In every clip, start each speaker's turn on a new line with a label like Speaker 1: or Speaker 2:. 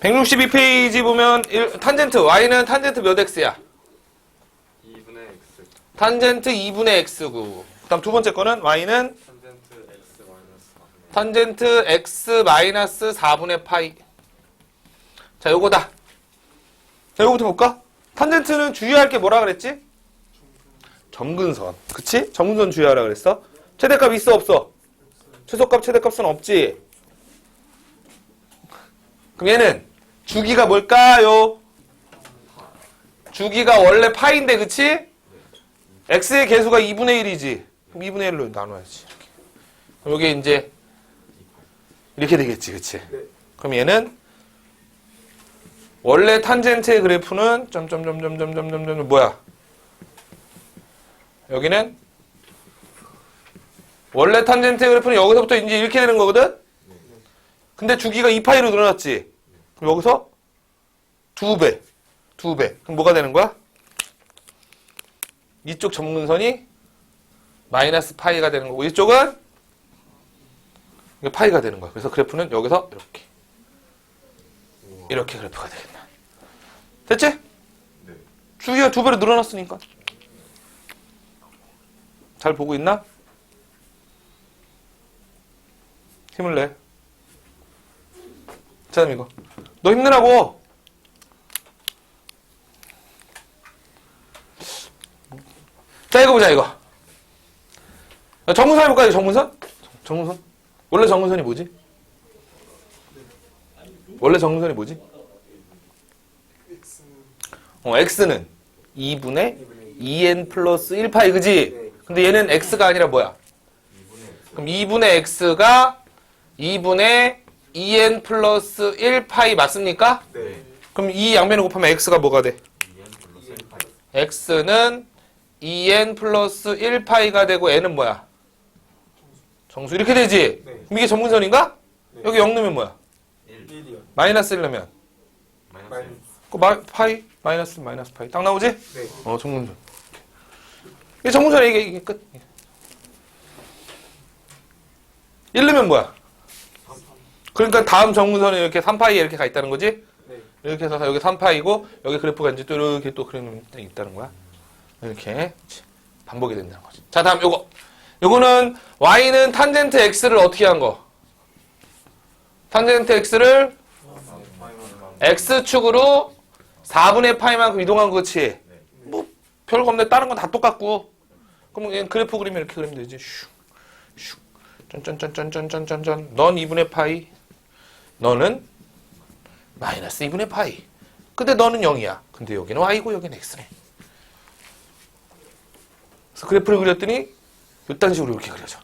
Speaker 1: 162페이지 보면 일- 탄젠트 y는 탄젠트 몇 x야?
Speaker 2: 2분의 x
Speaker 1: 탄젠트 2분의 x고. 그다음 두 번째 거는 y는
Speaker 2: 탄젠트 x 마이너스 4분의
Speaker 1: 탄젠트 x 마이너스 4분의 파이. 자, 요거다. 자, 요거부터 볼까? 탄젠트는 주의할 게 뭐라 그랬지? 점근선. 그치? 점근선 주의하라 그랬어. 최대값 있어, 없어? 최소값, 최대값은 없지? 그럼 얘는 주기가 뭘까요? 주기가 원래 파인데, 그치? x의 개수가 2분의 1이지. 그럼 2분의 1로 나눠야지. 그럼 여기 이제 이렇게 되겠지, 그치? 그럼 얘는 원래 탄젠트의 그래프는 점점점점점점점점 뭐야? 여기는 원래 탄젠트의 그래프는 여기서부터 이제 이렇게 되는 거거든? 근데 주기가 2파이로 늘어났지? 여기서 두 배, 두 배. 그럼 뭐가 되는 거야? 이쪽 점근선이 마이너스 파이가 되는 거고 이쪽은 파이가 되는 거야. 그래서 그래프는 여기서 이렇게 이렇게 그래프가 되겠다. 됐지?
Speaker 2: 네.
Speaker 1: 주기가 두 배로 늘어났으니까. 잘 보고 있나? 힘을 내. 자, 이거. 너 힘내라고. 자, 이거 보자, 이거. 야, 정문선 해볼까요, 정문선? 정문선? 원래 정문선이 뭐지? 원래 정문선이 뭐지? 어, x는 2분의 2n 플러스 1파이, 그지? 근데 얘는 x가 아니라 뭐야? 그럼 2분의 x가 2분의 2n 플러스 1파이 맞습니까?
Speaker 2: 네
Speaker 1: 그럼 이 양변을 곱하면 x가 뭐가 돼?
Speaker 2: 2n 플러스 1파이
Speaker 1: x는 2n 플러스 1파이가 되고 n은 뭐야? 정수 이렇게 되지?
Speaker 3: 네.
Speaker 1: 그럼 이게 전문선인가?
Speaker 3: 네.
Speaker 1: 여기 0 넣으면 뭐야?
Speaker 2: 1
Speaker 3: 1이요.
Speaker 1: 마이너스 1 넣으면
Speaker 2: 마이너스.
Speaker 1: 그 마, 파이 마이너스 마이너스 파이 딱 나오지?
Speaker 3: 네.
Speaker 1: 어 정문선 이게 정문선이 이게, 이게 끝 1 넣으면 뭐야? 그러니까 다음 정문선에 이렇게 3파이 이렇게 가 있다는 거지?
Speaker 3: 네.
Speaker 1: 이렇게 해서 여기 3파이고 여기 그래프가 이제 또 이렇게 또 그림이 있다는 거야. 이렇게 반복이 된다는 거지. 자, 다음 요거. 요거는 y는 탄젠트 x를 어떻게 한 거? 탄젠트 x를 x축으로 4분의 파이만큼 이동한 거지. 뭐 별거 없네. 다른 건 다 똑같고. 그럼 그래프 그리면 이렇게 그리면 되지. 슉. 슉. 짠짠짠짠짠짠짠짠. 넌 2분의 파이. 너는 마이너스 2분의 파이. 근데 너는 0이야. 근데 여기는 y고 여기는 x네. 그래서 그래프를 그렸더니 이딴 식으로 이렇게 그려져.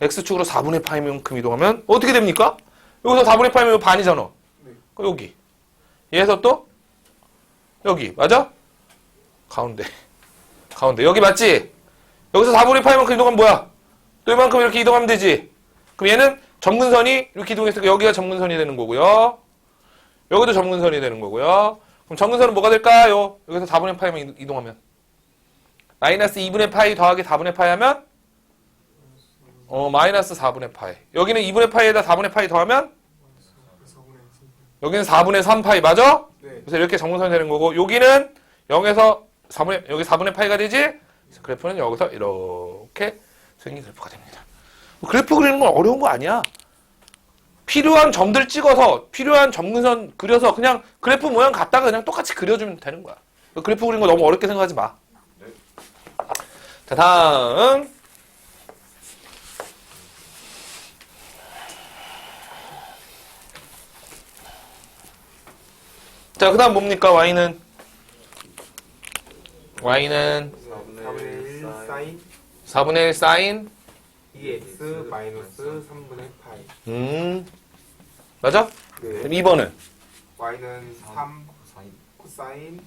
Speaker 1: x축으로 4분의 파이만큼 이동하면 어떻게 됩니까? 여기서 4분의 파이면 반이잖아.
Speaker 3: 네.
Speaker 1: 여기. 얘에서 또 여기. 맞아? 가운데. 가운데. 여기 맞지? 여기서 4분의 파이만큼 이동하면 뭐야? 또 이만큼 이렇게 이동하면 되지. 그럼 얘는 점근선이 이렇게 이동했으니까 여기가 점근선이 되는 거고요. 여기도 점근선이 되는 거고요. 그럼 점근선은 뭐가 될까요? 여기서 4분의 파이만 이동하면. 마이너스 2분의 파이 더하기 4분의 파이 하면 어 마이너스 4분의 파이. 여기는 2분의 파이에다 4분의 파이 더하면 여기는 4분의 3 파이 맞아?
Speaker 3: 네.
Speaker 1: 그래서 이렇게 정문선이 되는 거고 여기는 0에서 4분의 여기 4분의 파이가 되지? 그래프는 여기서 이렇게 생긴 그래프가 됩니다. 그래프 그리는 건 어려운 거 아니야. 필요한 점들 찍어서 필요한 점근선 그려서 그냥 그래프 모양 갖다가 그냥 똑같이 그려주면 되는 거야. 그래프 그리는 거 너무 어렵게 생각하지 마.
Speaker 2: 네.
Speaker 1: 자 다음 자 그 다음 뭡니까 y는 y는
Speaker 3: 4분의 1 사인
Speaker 1: 4분의 1 사인
Speaker 3: 2x 마이너스 3분의 파이.
Speaker 1: 음 맞아? 그럼
Speaker 3: 네.
Speaker 1: 2번은
Speaker 3: y는 3
Speaker 2: 사인
Speaker 3: 코사인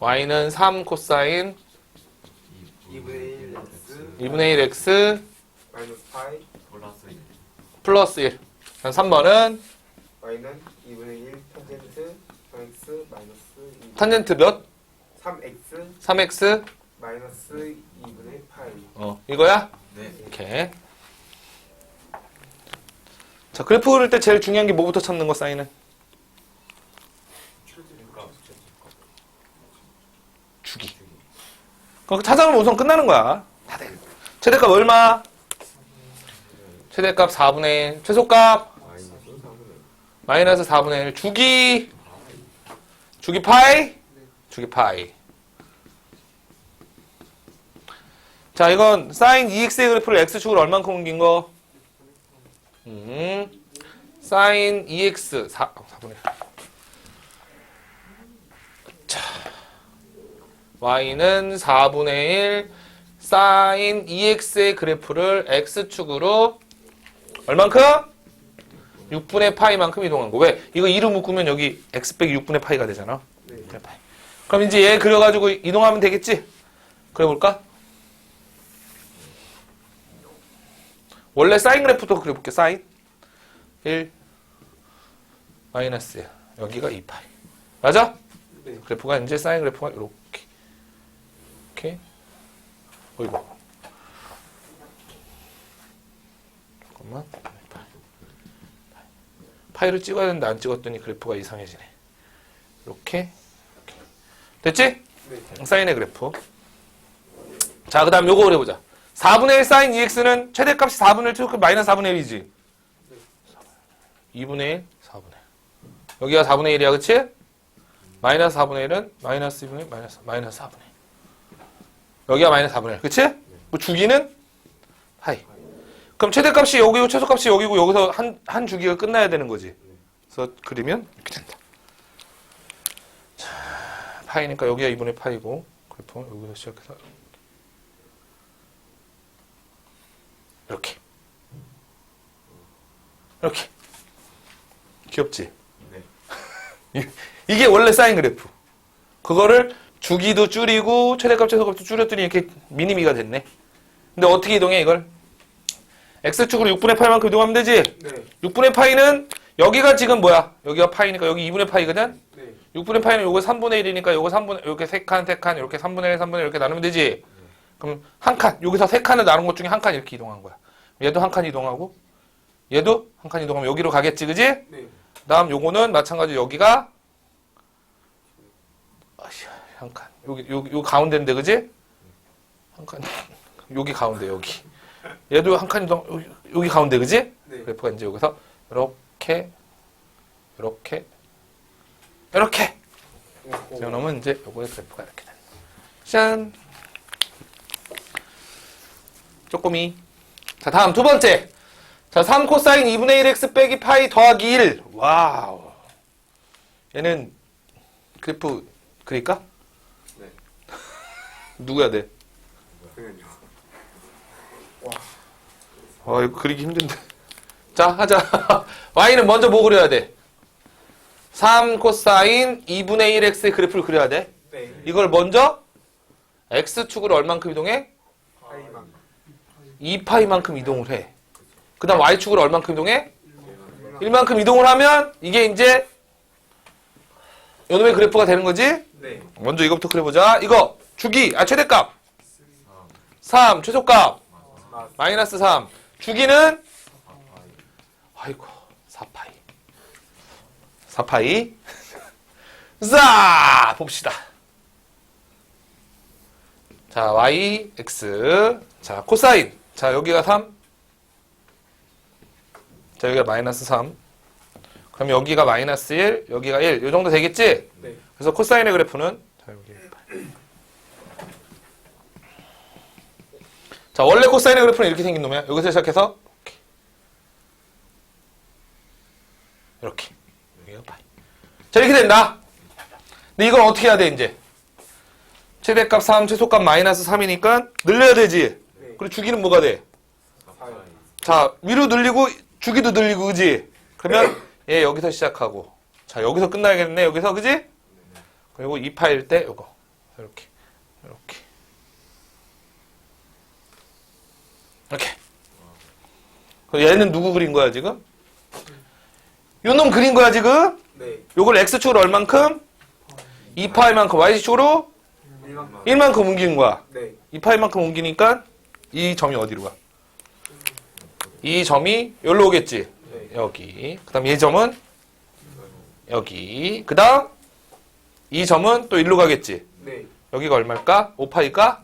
Speaker 1: y는 3 코사인
Speaker 3: 2분의 1 x
Speaker 1: 2분의 1 x
Speaker 3: 마이너스 파이.
Speaker 2: 플러스 1
Speaker 1: 플러스 1 그럼 3번은
Speaker 3: y는 2분의 1 탄젠트 3x 마이너스 2.
Speaker 1: 탄젠트 몇?
Speaker 3: 3x
Speaker 1: 3x
Speaker 3: 마이너스 2분의 파이.
Speaker 1: 어 이거야?
Speaker 2: 네
Speaker 1: 이렇게 자, 그래프 그릴 때 제일 중요한 게 뭐부터 찾는 거, 사인은? 주기. 그럼 찾아보면 우선 끝나는 거야. 다들. 최대값 얼마? 최대값 4분의 1. 최소값?
Speaker 3: 마이너스
Speaker 1: 4분의 1. 주기? 주기 파이? 주기 파이. 자, 이건 사인 e 2x의 그래프를 x축으로 얼만큼 옮긴 거? 음. 사인 2x 4, 4분의 1. 자. y는 4분의 1 사인 2x의 그래프를 x축으로 얼만큼? 6분의 파이만큼 이동한 거. 왜? 이거 2로 묶으면 여기 x 빼기 6분의 파이가 되잖아.
Speaker 3: 네.
Speaker 1: 그럼 이제 얘 그려가지고 이동하면 되겠지? 그려볼까? 원래 사인 그래프도 그려볼게. 사인 1 마이너스 1 여기가 2파이 맞아?
Speaker 3: 네.
Speaker 1: 그래프가 이제 사인 그래프가 이렇게 이렇게 어이구 잠깐만 파이. 파이를 찍어야 되는데 안 찍었더니 그래프가 이상해지네 이렇게 이렇게. 됐지?
Speaker 3: 네.
Speaker 1: 사인의 그래프 자 그 다음 요거 그려보자 4분의 1 사인 2x는 최대값이 4분의 1 최소값 마이너스 4분의 1이지. 2분의 1 4분의 1 여기가 4분의 1이야 그치? 마이너스 4분의 1은 마이너스 2분의 1 마이너스 마이너스 4분의 1 여기가 마이너스 4분의 1 그치? 뭐 주기는 파이. 그럼 최대값이 여기고 최소값이 여기고 여기서 한, 한 주기가 끝나야 되는 거지. 그래서 그리면 이렇게 된다. 자, 파이니까 여기가 2분의 파이고 그래프 여기서 시작해서 이렇게 이렇게 귀엽지?
Speaker 2: 네.
Speaker 1: 이게 원래 사인 그래프. 그거를 주기도 줄이고 최대값 최소값도 줄였더니 이렇게 미니미가 됐네. 근데 어떻게 이동해 이걸? x축으로 6분의 파이만큼 이동하면 되지?
Speaker 3: 네.
Speaker 1: 6분의 파이는 여기가 지금 뭐야? 여기가 파이니까 여기 2분의 파이거든?
Speaker 3: 네.
Speaker 1: 6분의 파이는 요거 3분의 1이니까 요거 3분의 이렇게 세 칸, 세 칸, 이렇게 3분의 1, 3분의 1 이렇게 나누면 되지? 그럼 한 칸, 여기서 세 칸을 나눈 것 중에 한 칸 이렇게 이동한 거야. 얘도 한 칸 이동하고 얘도 한 칸 이동하면 여기로 가겠지, 그지?
Speaker 3: 네.
Speaker 1: 다음 요거는 마찬가지로 여기가 한 칸. 여기 여기 요 가운데인데 그지? 한 칸. 여기 가운데 여기. 얘도 한 칸이 더 여기, 여기 가운데 그지?
Speaker 3: 네.
Speaker 1: 그래프가 이제 여기서 이렇게 이렇게 이렇게. 세워놓으면 이제 요거의 그래프가 이렇게 된다. 짠. 쪼꼬미. 자, 다음 두 번째. 자, 3 코사인 2분의 1x 빼기 파이 더하기 1. 와우. 얘는 그래프 그릴까?
Speaker 3: 네.
Speaker 1: 누구야 돼?
Speaker 3: 그냥요.
Speaker 1: 와, 이거 그리기 힘든데. 자, 하자. y는 먼저 뭐 그려야 돼? 3 코사인 2분의 1x의 그래프를 그려야 돼.
Speaker 3: 네.
Speaker 1: 이걸 먼저 x축으로 얼만큼 이동해?
Speaker 3: 파이만.
Speaker 1: 2파이만큼 이동을 해. 그 다음 y축으로 얼만큼 이동해? 1만큼 이동을 하면 이게 이제 요놈의 그래프가 되는 거지?
Speaker 3: 네.
Speaker 1: 먼저 이거부터 그려보자. 이거 주기, 아 최대값 3, 최소값
Speaker 3: 마.
Speaker 1: 마이너스 3. 주기는 아이고 4파이 4파이 자 봅시다. 자 y, x 자 코사인 자 여기가 3 자 여기가 마이너스 3 그럼 여기가 마이너스 1 여기가 1이 정도 되겠지?
Speaker 3: 네.
Speaker 1: 그래서 코사인의 그래프는 자 여기 자 원래 코사인의 그래프는 이렇게 생긴 놈이야. 여기서 시작해서 이렇게 이렇게 여기가 파이. 자 이렇게 된다. 근데 이걸 어떻게 해야 돼 이제? 최대값 3, 최소값 마이너스 3이니까 늘려야 되지.
Speaker 3: 네.
Speaker 1: 그리고 주기는 뭐가 돼? 자 위로 늘리고 주기도 늘리고 그지? 그러면 얘 여기서 시작하고 자 여기서 끝나야겠네 여기서 그지? 그리고 2파일 때 요거 이렇게 이렇게 이렇게 그럼 얘는 누구 그린 거야 지금? 요놈 그린 거야 지금?
Speaker 3: 네.
Speaker 1: 요걸 x축으로 얼만큼? 2파일만큼 y축으로
Speaker 3: 1만.
Speaker 1: 1만큼 옮기는 거야
Speaker 3: 네.
Speaker 1: 2파일만큼 옮기니까 이 점이 어디로 가? 이 점이 여기로 오겠지
Speaker 3: 네.
Speaker 1: 여기 그 다음 이 점은 여기 그 다음 이 점은 또 일로 가겠지
Speaker 3: 네.
Speaker 1: 여기가 얼마일까? 5파일까?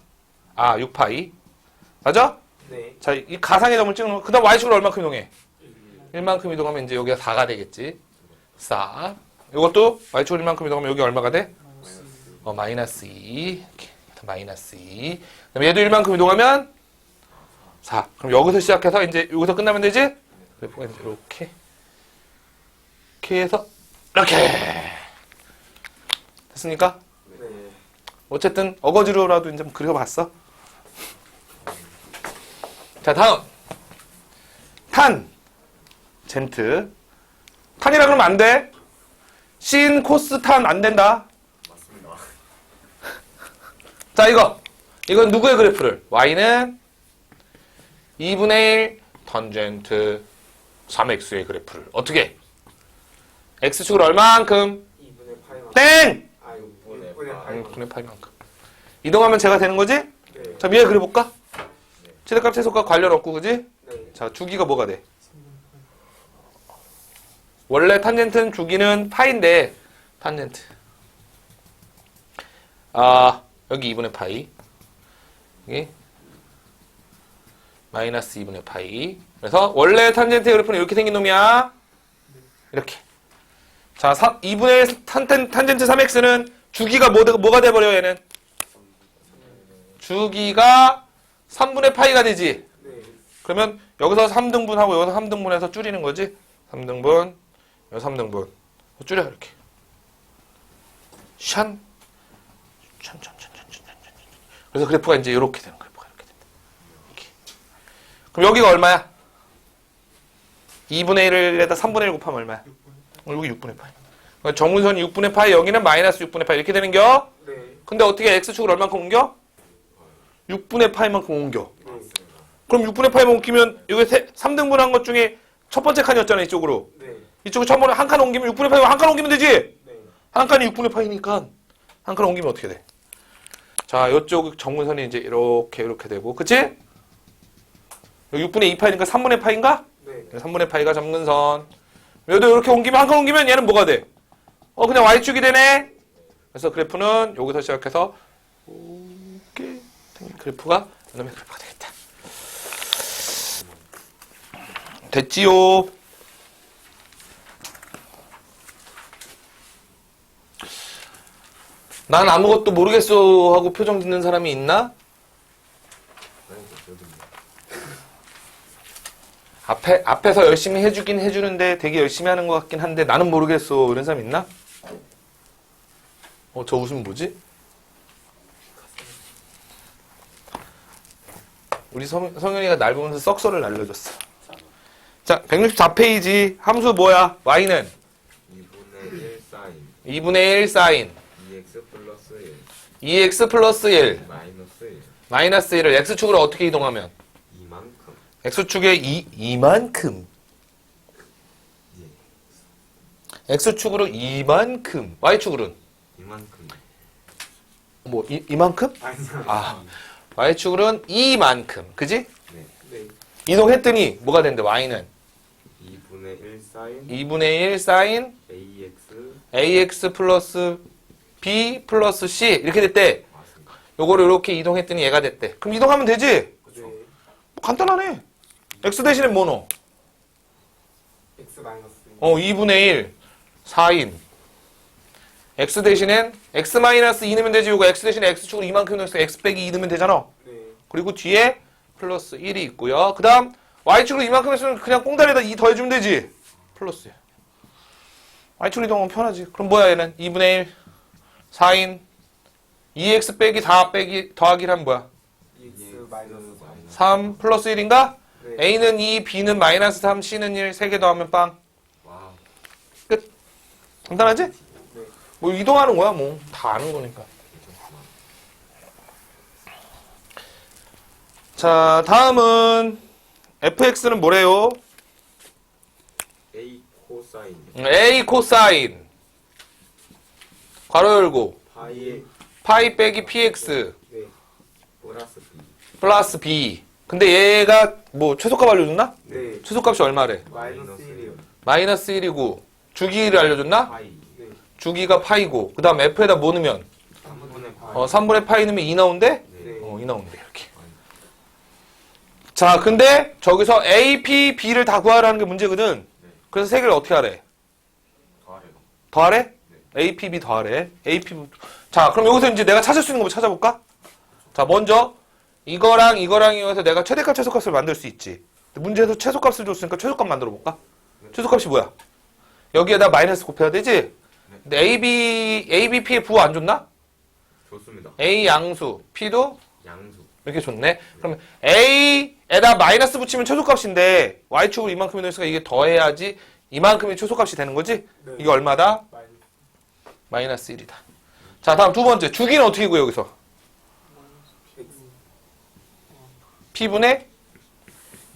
Speaker 1: 아 6파이 맞아?
Speaker 3: 네.
Speaker 1: 자 이 가상의 점을 찍는 거. 그 다음 y축으로 얼마큼 이동해? 1만큼 이동하면 이제 여기가 4가 되겠지 4 이것도 y축으로 1만큼 이동하면 여기 얼마가 돼? 어 마이너스 2 이렇게 마이너스 2 그다음에 얘도 1만큼 이동하면 4 그럼 여기서 시작해서 이제 여기서 끝나면 되지? 그래프가 이제 이렇게 이렇게 해서 이렇게 됐습니까?
Speaker 3: 네.
Speaker 1: 어쨌든 어거지로라도 이제 좀 그려봤어. 자 다음 탄 젠트 탄이라 그러면 안 돼. 신 코스 탄 안 된다.
Speaker 2: 맞습니다.
Speaker 1: 자 이거 이건 누구의 그래프를 y는 2분의 1 턴젠트 3x의 그래프를 어떻게 얼만큼
Speaker 3: 2분의 파이만.
Speaker 1: 땡
Speaker 3: 아, 6분의,
Speaker 2: 6분의
Speaker 3: 6분의 파이만.
Speaker 1: 6분의 8만큼 이동하면 제가 되는 거지?
Speaker 3: 네.
Speaker 1: 자 위에 그려볼까? 최대값 최소값 관련 없고 그지?
Speaker 3: 네.
Speaker 1: 자 주기가 뭐가 돼? 원래 탄젠트는 주기는 파인데 탄젠트 아 여기 2분의 파이 여기 마이너스 2분의 파이 그래서 원래 탄젠트 그래프는 이렇게 생긴 놈이야 이렇게 자 4, 2분의 1 탄, 탄, 탄젠트 3x는 주기가 뭐, 뭐가 돼버려 얘는 주기가 3분의 파이가 되지
Speaker 3: 네.
Speaker 1: 그러면 여기서 3등분하고 여기서 3등분해서 줄이는 거지. 3등분, 여기 3등분. 줄여 이렇게. 샨. 그래서 그래프가 이제 이렇게 되는 그래프가 이렇게 된다. 이렇게. 그럼 여기가 얼마야? 2분의 1에다 3분의 1 곱하면 얼마야? 어, 여기 6분의 파이. 그러니까 정문선이 6분의 파이, 여기는 마이너스 6분의 파이 이렇게 되는 겨?
Speaker 3: 네.
Speaker 1: 근데 어떻게 x축을 얼만큼 옮겨? 6분의 파이만큼 옮겨.
Speaker 3: 네.
Speaker 1: 그럼 6분의 파이만 옮기면 여기 세, 3등분 한 것 중에 첫 번째 칸이었잖아 이쪽으로
Speaker 3: 네.
Speaker 1: 이쪽에 처음으로 한 칸 옮기면 6분의 파이 한칸 옮기면 되지
Speaker 3: 네.
Speaker 1: 한 칸이 6분의 파이니까 한 칸 옮기면 어떻게 돼? 자 이쪽 정문선이 이제 이렇게 이렇게 되고 그치? 여기 6분의 2파이니까 3분의 파인가?
Speaker 3: 네.
Speaker 1: 3분의 파이가 정근선 얘도 이렇게 옮기면 한 칸 옮기면 얘는 뭐가 돼? 어 그냥 y축이 되네 그래서 그래프는 여기서 시작해서 이렇게 생긴 그래프가 이놈의 그래프가 되겠다 됐지요 난 아무것도 모르겠어 하고 표정 짓는 사람이 있나?
Speaker 2: 아니, 저도입니다.
Speaker 1: 앞에, 앞에서 열심히 해주긴 해주는데 되게 열심히 하는 것 같긴 한데 나는 모르겠어. 이런 사람 있나? 어, 저 웃음 뭐지? 우리 성, 성현이가 날 보면서 썩소를 날려줬어. 자, 164페이지. 함수 뭐야? y는
Speaker 2: 2분의 1 사인
Speaker 1: 2분의 1 사인
Speaker 2: 2x 플러스 1
Speaker 1: 2x 플러스 1
Speaker 2: 마이너스 1
Speaker 1: 마이너스 1을 x축으로 어떻게 이동하면? X축에 이, 이만큼. x축으로 이만큼. y축으로는?
Speaker 2: 이만큼
Speaker 1: 뭐, 이, 이만큼?
Speaker 3: 아니요.
Speaker 1: 아, y축으로는 이만큼. 그지?
Speaker 2: 네
Speaker 3: 네.
Speaker 1: 이동했더니 뭐가 된대, y는?
Speaker 2: 2분의 1 사인
Speaker 1: 2분의 1 사인
Speaker 2: ax
Speaker 1: ax 플러스 b 플러스 c. 이렇게 됐대.
Speaker 2: 맞습니다.
Speaker 1: 요거를 이렇게 이동했더니 얘가 됐대. 그럼 이동하면 되지?
Speaker 3: 네.
Speaker 1: 뭐 간단하네. X 대신에 뭐 넣어?
Speaker 3: X 마이너스.
Speaker 1: 어, 2분의 1 4인. x 대신엔 x 마이너스 2 넣으면 되지. 요거 x 대신에 x축으로 이만큼 넣어서 x 빼기 2 넣으면 되잖아.
Speaker 3: 네.
Speaker 1: 그리고 뒤에 플러스 1이 있고요. 그 다음 y축으로 이만큼 했으면 그냥 꽁다리에다 2 더해주면 되지. 플러스. y축으로 이동하면 편하지. 그럼 뭐야 얘는? 2분의 1 4인 2x 빼기 4 빼기 더하기를 하면 뭐야?
Speaker 3: X 마이너스
Speaker 1: 3 플러스 1인가?
Speaker 3: 네.
Speaker 1: a는 2, b는 마이너스 3, c는 1, 3개 더하면 빵.
Speaker 2: 와우
Speaker 1: 간단하지?
Speaker 3: 네.
Speaker 1: 뭐 이동하는 거야 뭐. 다 아는 거니까. 자 다음은 fx는 뭐래요?
Speaker 2: a 코사인
Speaker 1: a 코사인 괄호 열고
Speaker 2: 파이
Speaker 1: 파이 빼기 px
Speaker 3: 네.
Speaker 2: 플러스 b
Speaker 1: 플러스 b 근데 얘가 뭐 최소값 알려줬나?
Speaker 3: 네.
Speaker 1: 최소값이 얼마래?
Speaker 3: 마이너스 1이요.
Speaker 1: 마이너스 1이고 주기를 알려줬나?
Speaker 2: 파이
Speaker 3: 네.
Speaker 1: 주기가 파이고 그 다음 f에다 뭐 넣으면
Speaker 2: 3분의 파이
Speaker 1: 어, 3분의 파이 넣으면 2 나온대?
Speaker 2: 네
Speaker 3: 네.
Speaker 1: 어, 2 많이 나오는데 이렇게. 자, 근데 저기서 A, P, B를 다 구하라는 게 문제거든. 그래서 세 개를 어떻게 하래?
Speaker 2: 더하래요.
Speaker 1: 더하래? A, P, B 더하래. A, P, B. 자, 그럼 여기서 이제 내가 찾을 수 있는 거 찾아볼까? 자, 먼저 이거랑 이거랑 이거에서 내가 최대값 최소값을 만들 수 있지. 근데 문제에서 최소값을 줬으니까 최소값 만들어 볼까? 최소값이 뭐야? 여기에다 마이너스 곱해야 되지? 근데 A, B, A, B, P의 부호 안 줬나?
Speaker 2: 좋습니다.
Speaker 1: A 양수, P도
Speaker 2: 양수.
Speaker 1: 이렇게 좋네. 그러면 A에다 마이너스 붙이면 최소값인데 Y축으로 이만큼이 넣으니까 이게 더해야지 이만큼이 최소값이 되는 거지?
Speaker 3: 네.
Speaker 1: 이게 얼마다?
Speaker 3: 마이너스
Speaker 1: 마이너스 1이다. 자, 다음 두 번째. 주기는 어떻게 구해, 여기서?
Speaker 3: x
Speaker 1: P분의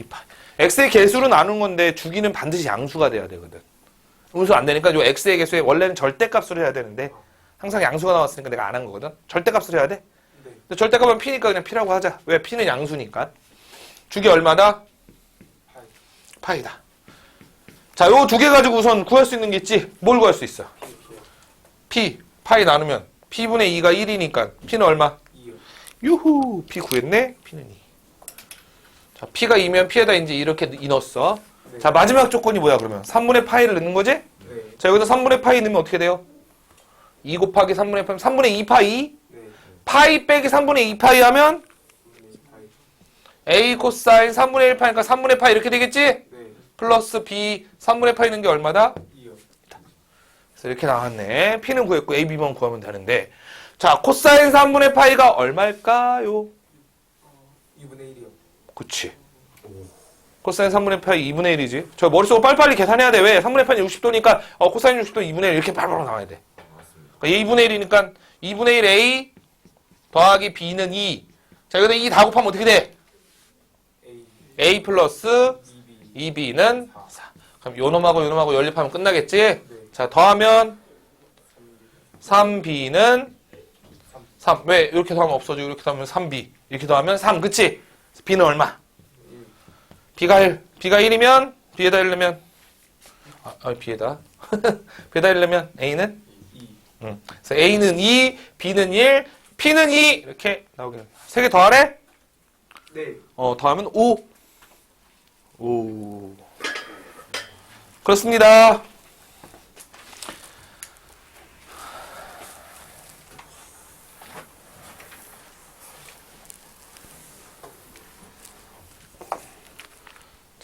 Speaker 1: 2파. X의 개수로 나눈 건데 주기는 반드시 양수가 돼야 되거든. 음수 안 되니까 요 X의 개수에 원래는 절대값으로 해야 되는데 항상 양수가 나왔으니까 내가 안 한 거거든. 절대값으로 해야 돼.
Speaker 3: 네
Speaker 1: 근데 절대값은 P니까 그냥 P라고 하자. 왜? P는 양수니까. 주기 얼마다?
Speaker 3: 파이
Speaker 1: 파이다. 자, 요 두 개 가지고 우선 구할 수 있는 게 있지? 뭘 구할 수 있어? P, 파이 나누면 P분의 2가 1이니까 P는 얼마?
Speaker 3: 2요
Speaker 1: 유후, P 구했네? P는 2. 자, P가 2면 P에다 이제 이렇게 이 넣었어.
Speaker 3: 네.
Speaker 1: 자, 마지막 조건이 뭐야, 그러면? 3분의 파이를 넣는 거지?
Speaker 3: 네
Speaker 1: 자, 여기다 3분의 파이 넣으면 어떻게 돼요? 2 곱하기 3분의 파이, 3분의 2 파이?
Speaker 3: 네
Speaker 1: 파이 빼기 3분의 2 파이 하면
Speaker 3: 파이
Speaker 1: A 코사인 3분의 1 파이니까 3분의 파이 이렇게 되겠지?
Speaker 3: 네
Speaker 1: 플러스 B 3분의 파이 넣는 게 얼마다?
Speaker 3: 2요
Speaker 1: 그래서 이렇게 나왔네. P는 구했고 A, B만 구하면 되는데. 자, 코사인 3분의 파이가 얼마일까요?
Speaker 3: 2분의 1이요
Speaker 1: 그치. 코사인 3분의 파이 2분의 1이지. 저 머릿속으로 빨리빨리 계산해야 돼. 왜? 3분의 파이 60도니까 어, 코사인 60도 2분의 1 이렇게 바로 나와야 돼. 그러니까 2분의 1이니까 2분의 1 A 더하기 B는 2. 자, 여기다 2 다 곱하면 어떻게 돼?
Speaker 3: A
Speaker 1: 플러스
Speaker 3: 2B
Speaker 1: 2B는 4. 그럼 요 놈하고 요 놈하고 연립하면 끝나겠지?
Speaker 3: 네
Speaker 1: 자, 더하면 3B는 3. 왜? 이렇게 더하면 없어지고 이렇게 더하면 3B. 이렇게 더하면 3. 그치? B는 얼마?
Speaker 3: 1
Speaker 1: B가 1. B가 1이면 B에다 1 넣으면 아, 아 B에다 B에다 1 넣으면 A는
Speaker 3: 2
Speaker 1: 응. 그래서 A는 2, B는 1, P는 2 이렇게 나오게 됩니다. 3개 더하래?
Speaker 3: 네
Speaker 1: 어, 더하면 5. 5. 그렇습니다.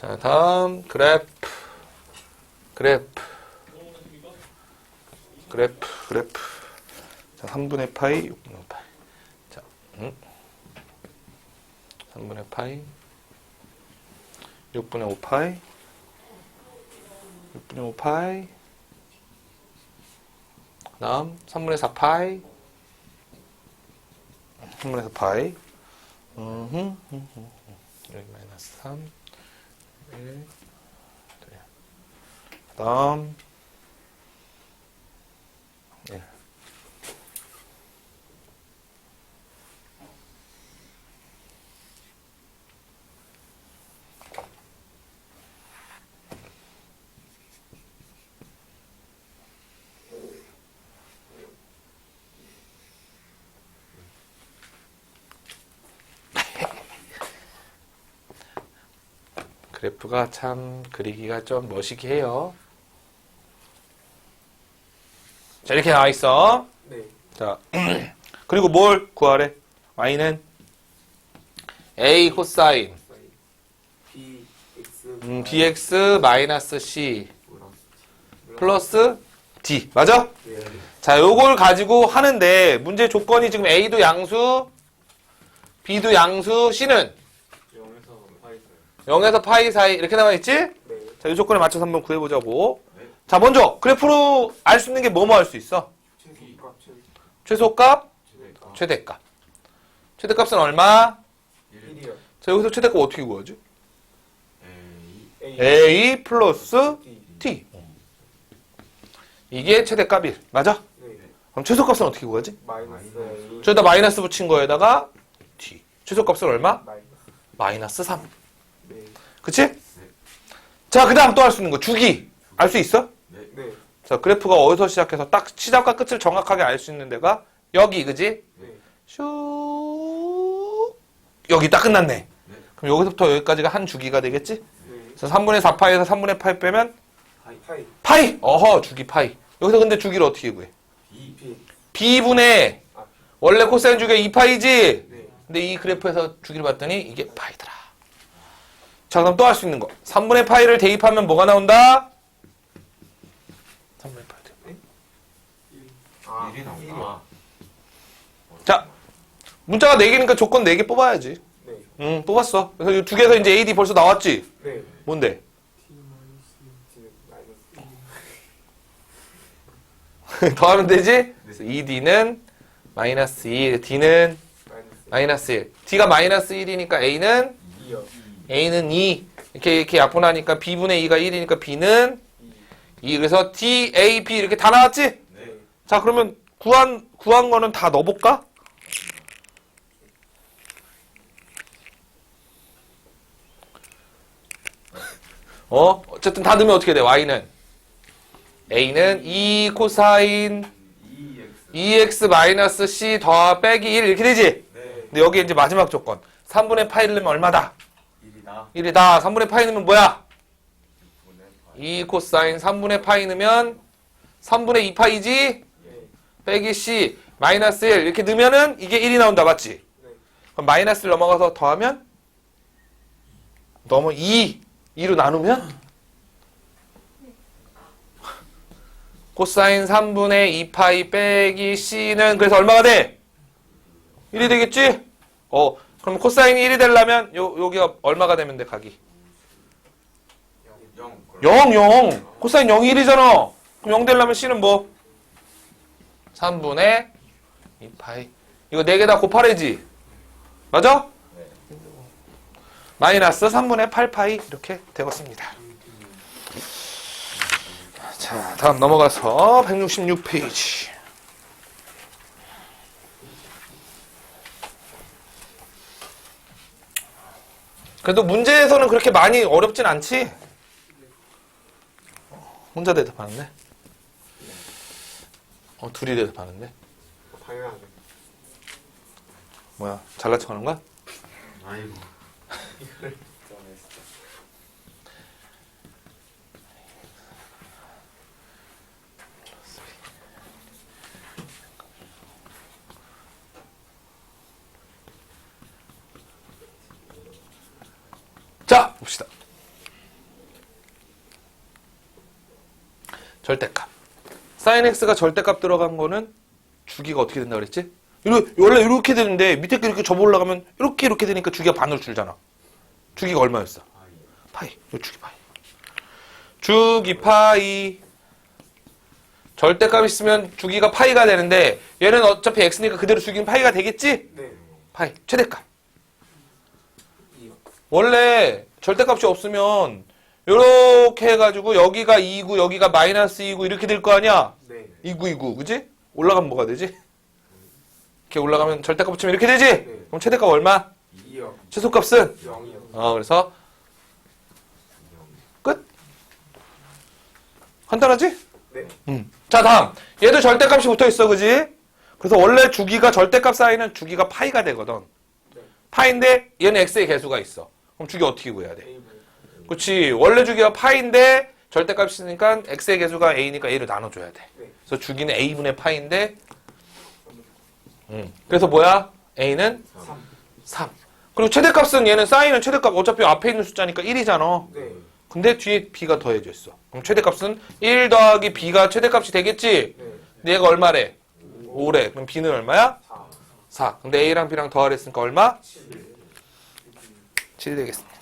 Speaker 1: 자, 다음 그래프. 그래프. 그래프, 그래프. 자, 3분의 파이, 6분의 파이. 자, 음. 3분의 파이. 6분의 5 파이 6분의 5 파이 다음 3분의 4 파이 3분의 4 파이 음흠, 음흠, 여기 마이너스 3 1 다음. 1 그래프가 참 그리기가 좀 멋이게 해요. 자, 이렇게 나와 있어.
Speaker 3: 네
Speaker 1: 자, 그리고 뭘 구하래? y는 a 코사인 음, bx 마이너스 c
Speaker 2: 플러스
Speaker 1: d 맞아?
Speaker 3: 네
Speaker 1: 자, 요걸 가지고 하는데 문제 조건이 지금 a도 양수, b도 양수, c는
Speaker 2: 0에서 파이
Speaker 1: 0에서 파이 사이 이렇게 나와 있지?
Speaker 3: 네
Speaker 1: 자, 이 조건에 맞춰서 한번 구해보자고. 자, 먼저 그래프로 알 수 있는 게 뭐뭐 할수 있어?
Speaker 3: 최소값 최
Speaker 2: 최대값
Speaker 1: 최대값. 최대값은 얼마?
Speaker 3: 1이요
Speaker 1: 자, 여기서 최대값 어떻게 구하지?
Speaker 2: A
Speaker 1: 플러스 T. 이게 최대값 1. 맞아?
Speaker 3: 네
Speaker 1: 그럼 최소값은 어떻게 구하지?
Speaker 3: 마이너스
Speaker 1: 저기다 마이너스 붙인 거에다가 T. 최소값은 얼마?
Speaker 3: 마이너스
Speaker 1: 3.
Speaker 3: 네
Speaker 1: 그치? 자, 그 다음 또 할 수 있는 거. 주기. 알 수 있어?
Speaker 3: 네
Speaker 1: 자, 그래프가 어디서 시작해서 딱 시작과 끝을 정확하게 알 수 있는 데가 여기, 그지?
Speaker 3: 네
Speaker 1: 슉. 여기 딱 끝났네. 그럼 여기서부터 여기까지가 한 주기가 되겠지?
Speaker 3: 네.
Speaker 1: 그래서 3분의 4파이에서 3분의 8 빼면
Speaker 3: 파이.
Speaker 1: 파이! 어허, 주기 파이. 여기서 근데 주기를 어떻게 구해?
Speaker 2: B
Speaker 3: 비.
Speaker 1: b분의
Speaker 3: 아,
Speaker 1: 원래 코사인 주기가 2파이지?
Speaker 3: 네.
Speaker 1: 근데 이 그래프에서 주기를 봤더니 이게 파이더라. 자, 그럼 또 할 수 있는 거. 3분의 파이를 대입하면 뭐가 나온다? 3분의 파이. 대입.
Speaker 3: 아,
Speaker 2: 1이 나온다.
Speaker 1: 자, 문자가 4개니까 조건 4개 뽑아야지.
Speaker 3: 네.
Speaker 1: 응, 뽑았어. 그래서 이 두 개에서 이제 AD 벌써 나왔지?
Speaker 3: 네.
Speaker 1: 뭔데?
Speaker 3: D는 마이너스
Speaker 1: 더하면 되지? 그래서 ED는 마이너스 2, D는
Speaker 3: 마이너스
Speaker 1: 마이너스 1. D가 마이너스 1이니까 A는
Speaker 3: 2요.
Speaker 1: A는 2. 이렇게 이렇게 약분하니까 B분의 2가 1이니까 B는
Speaker 3: 2.
Speaker 1: 2. 그래서 D, A, B 이렇게 다 나왔지?
Speaker 2: 네.
Speaker 1: 자, 그러면 구한 구한 거는 다 넣어볼까? 어? 어쨌든 다 넣으면 어떻게 돼? Y는 A는 2 코사인
Speaker 2: 2X.
Speaker 1: 2x 마이너스 c 더하 빼기 1 이렇게 되지?
Speaker 2: 네.
Speaker 1: 근데 여기 이제 마지막 조건 3분의 파이를 넣으면 얼마다?
Speaker 2: 1이다.
Speaker 1: 1이다 3분의 파이 넣으면 뭐야?
Speaker 2: 6분의
Speaker 1: 2 코사인 3분의 파이 넣으면 3분의 2파이지?
Speaker 3: 네.
Speaker 1: 빼기 c 마이너스 1 이렇게 넣으면은 이게 1이 나온다 맞지?
Speaker 3: 네.
Speaker 1: 그럼 마이너스를 넘어가서 더하면 넘어 2 2로 나누면 코사인 3분의 2파이 빼기 c는 그래서 얼마가 돼? 1이 되겠지? 어 그럼 코사인이 1이 되려면 요, 여기가 얼마가 되면 돼 각이?
Speaker 2: 0.
Speaker 1: 0 0 코사인 0이 1이잖아 그럼 0 되려면 c는 뭐? 3분의 2파이 이거 4개 다 곱하래지 맞아?
Speaker 2: 네.
Speaker 1: 마이너스 3분의 8파이 이렇게 되겠습니다. 자, 다음 넘어가서 166페이지. 그래도 문제에서는 그렇게 많이 어렵진 않지? 혼자 대답하는데? 어, 둘이 대답하는데?
Speaker 3: 당연하죠.
Speaker 1: 뭐야, 잘난 척 하는 거야?
Speaker 2: 아이고.
Speaker 1: 자, 봅시다. 절대값. sin x가 절대값 들어간 거는 주기가 어떻게 된다 그랬지? 이러, 원래 이렇게 되는데 밑에 게 이렇게 접어 올라가면 이렇게 이렇게 되니까 주기가 반으로 줄잖아. 주기가 얼마였어? 파이. 요 주기 파이. 주기 파이. 절대값 있으면 주기가 파이가 되는데 얘는 어차피 x니까 그대로 주기는 파이가 되겠지?
Speaker 3: 네.
Speaker 1: 파이. 최대값.
Speaker 3: 2요.
Speaker 1: 원래 절대값이 없으면 이렇게 해가지고 여기가 2고 여기가 마이너스 2고 이렇게 될 거 아니야?
Speaker 3: 네.
Speaker 1: 2구 2구 그지? 올라가면 뭐가 되지? 이렇게 올라가면 절대값 붙이면 이렇게 되지? 그럼 최대값 얼마?
Speaker 3: 2요.
Speaker 1: 최소값은?
Speaker 3: 0이요.
Speaker 1: 어 그래서 끝? 간단하지?
Speaker 3: 네.
Speaker 1: 음. 자 다음 얘도 절대값이 붙어 있어 그지? 그래서 원래 주기가 절대값 사이는 주기가 파이가 되거든
Speaker 3: 네.
Speaker 1: 파인데 얘는 x의 개수가 있어 그럼 주기 어떻게 구해야 돼? 그렇지 원래 주기가 파인데 절대값이니까 x의 개수가 a니까 a를 나눠줘야 돼.
Speaker 3: 네.
Speaker 1: 그래서 주기는 a분의 파인데 음. 그래서 뭐야? a는
Speaker 3: 3.
Speaker 1: 3. 그리고 최대값은 얘는 사인은 최대값 어차피 앞에 있는 숫자니까 1이잖아.
Speaker 3: 네.
Speaker 1: 근데 뒤에 b가 더해져 있어. 그럼 최대값은 1 더하기 b가 최대값이 되겠지?
Speaker 3: 네.
Speaker 1: 얘가 얼마래? 5래. 그럼 b는 얼마야?
Speaker 3: 4.
Speaker 1: 4. 근데 a랑 b랑 더하랬으니까 얼마?
Speaker 3: 7.
Speaker 1: 7이 되겠습니다.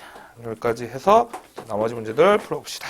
Speaker 1: 여기까지 해서 나머지 문제들 풀어봅시다.